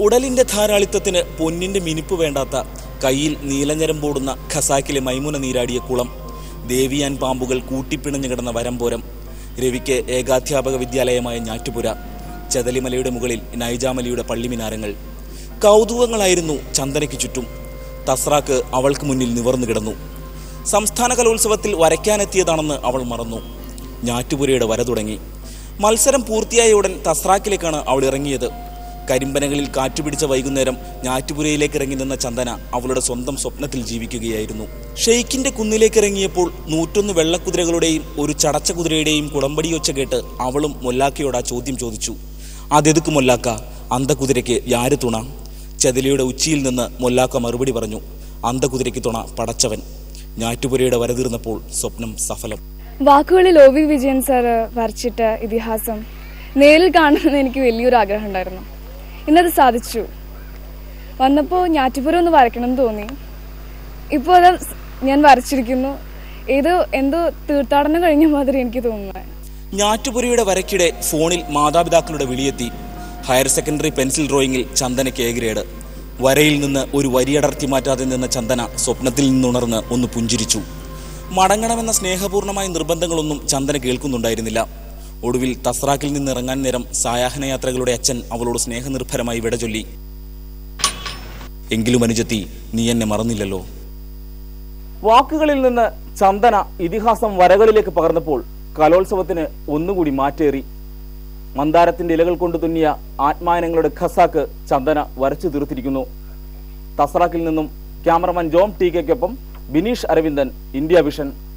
ഉടലിന്റെ ധാരാളിത്തത്തിന് പൊന്നിന്റെ മിനിപ്പ് വേണ്ടാത്ത കയ്യിൽ നീലഞ്ഞരമ്പോടുന്ന ഖസാക്കിലെ മൈമുന നീരാടിയ കുളം ദേവിയാൻ പാമ്പുകൾ കൂട്ടിപ്പിണഞ്ഞു കിടന്ന വരമ്പോരം രവിക്ക് ഏകാധ്യാപക വിദ്യാലയമായ ഞാറ്റുപുര ചതലിമലയുടെ മുകളിൽ നൈജാമലിയുടെ പള്ളിമിനാരങ്ങൾ. കൗതുകങ്ങളായിരുന്നു ചന്ദനയ്ക്ക് ചുറ്റും. തസ്രാക്ക് അവൾക്ക് മുന്നിൽ നിവർന്നു കിടന്നു. സംസ്ഥാന കലോത്സവത്തിൽ വരയ്ക്കാനെത്തിയതാണെന്ന് അവൾ മറന്നു. ഞാറ്റുപുരയുടെ വര തുടങ്ങി. മത്സരം പൂർത്തിയായ ഉടൻ തസ്രാക്കിലേക്കാണ് അവൾ ഇറങ്ങിയത്. കരിമ്പനകളിൽ കാറ്റുപിടിച്ച വൈകുന്നേരം ഞാറ്റുപുരയിലേക്ക് ഇറങ്ങി നിന്ന ചന്ദന അവളുടെ സ്വന്തം സ്വപ്നത്തിൽ ജീവിക്കുകയായിരുന്നു. ഷെയ്ഖിന്റെ കുന്നിലേക്ക് ഇറങ്ങിയപ്പോൾ നൂറ്റൊന്ന് വെള്ളക്കുതിരകളുടെയും ഒരു ചടച്ച കുതിരയുടെയും കുളമ്പടിയൊച്ച കേട്ട് അവളും മൊല്ലാക്കയോട് ആ ചോദ്യം ചോദിച്ചു. അതെതുക്ക് മൊല്ലാക്ക? അന്തകുതിരയ്ക്ക് യാര് തുണ? ചതിലയുടെ ഉച്ചിയിൽ നിന്ന് മൊല്ലാക്ക മറുപടി പറഞ്ഞു. അന്തകുതിരയ്ക്ക് തുണ പടച്ചവൻ. ഞാറ്റുപുരയുടെ വരതീർന്നപ്പോൾ സ്വപ്നം സഫലം. വാക്കുകളിൽ ഒ വി വിജയൻ സാറ് വരച്ചിട്ട ഇതിഹാസം നേരിൽ കാണണമെന്ന് എനിക്ക് വലിയൊരു ആഗ്രഹം ഉണ്ടായിരുന്നു. ഇന്നത് സാധിച്ചു. വന്നപ്പോൾ ഞാറ്റുപുരം ഒന്ന് വരയ്ക്കണം എന്ന് തോന്നി. ഇപ്പോൾ അത് ഞാൻ വരച്ചിരിക്കുന്നു. ഏതോ എന്തോ തീർത്ഥാടനം കഴിഞ്ഞ മാതിരി എനിക്ക് തോന്നുന്നത് ഞാറ്റുപുരയുടെ വരയ്ക്കിടെ ഫോണിൽ മാതാപിതാക്കളുടെ വിളിയെത്തി. ഹയർ സെക്കൻഡറി പെൻസിൽ ഡ്രോയിങ്ങിൽ ചന്ദനയ്ക്ക് എ ഗ്രേഡ്. വരയിൽ നിന്ന് ഒരു വരിയടർത്തി മാറ്റാതെ നിന്ന ചന്ദന സ്വപ്നത്തിൽ നിന്നുണർന്ന് ഒന്ന് പുഞ്ചിരിച്ചു. മടങ്ങണമെന്ന സ്നേഹപൂർണമായ നിർബന്ധങ്ങളൊന്നും ചന്ദന കേൾക്കുന്നുണ്ടായിരുന്നില്ല. ഒടുവിൽ തസ്രാക്കിൽ നിന്ന് ഇറങ്ങാൻ നേരം സായാഹ്ന യാത്രകളുടെ അച്ഛൻ അവളോട് സ്നേഹനിർഭരമായി വിടചൊല്ലി എങ്കിലും അനുജത്തി നീ എന്നെ മറന്നില്ലല്ലോ. വാക്കുകളിൽ നിന്ന് ചന്ദന ഇതിഹാസം വരകളിലേക്ക് പകർന്നപ്പോൾ കലോത്സവത്തിന് ഒന്നുകൂടി മാറ്റേറി. മന്ദാരത്തിന്റെ ഇലകൾ കൊണ്ട് തുന്നിയ ആത്മാനങ്ങളുടെ ഖസാക്ക് ചന്ദന വരച്ചു തീർത്തിരിക്കുന്നു. തസ്രാക്കിൽ നിന്നും ക്യാമറമാൻ ജോം ടി കെക്കൊപ്പം ബിനീഷ് അരവിന്ദൻ ഇന്ത്യ വിഷൻ.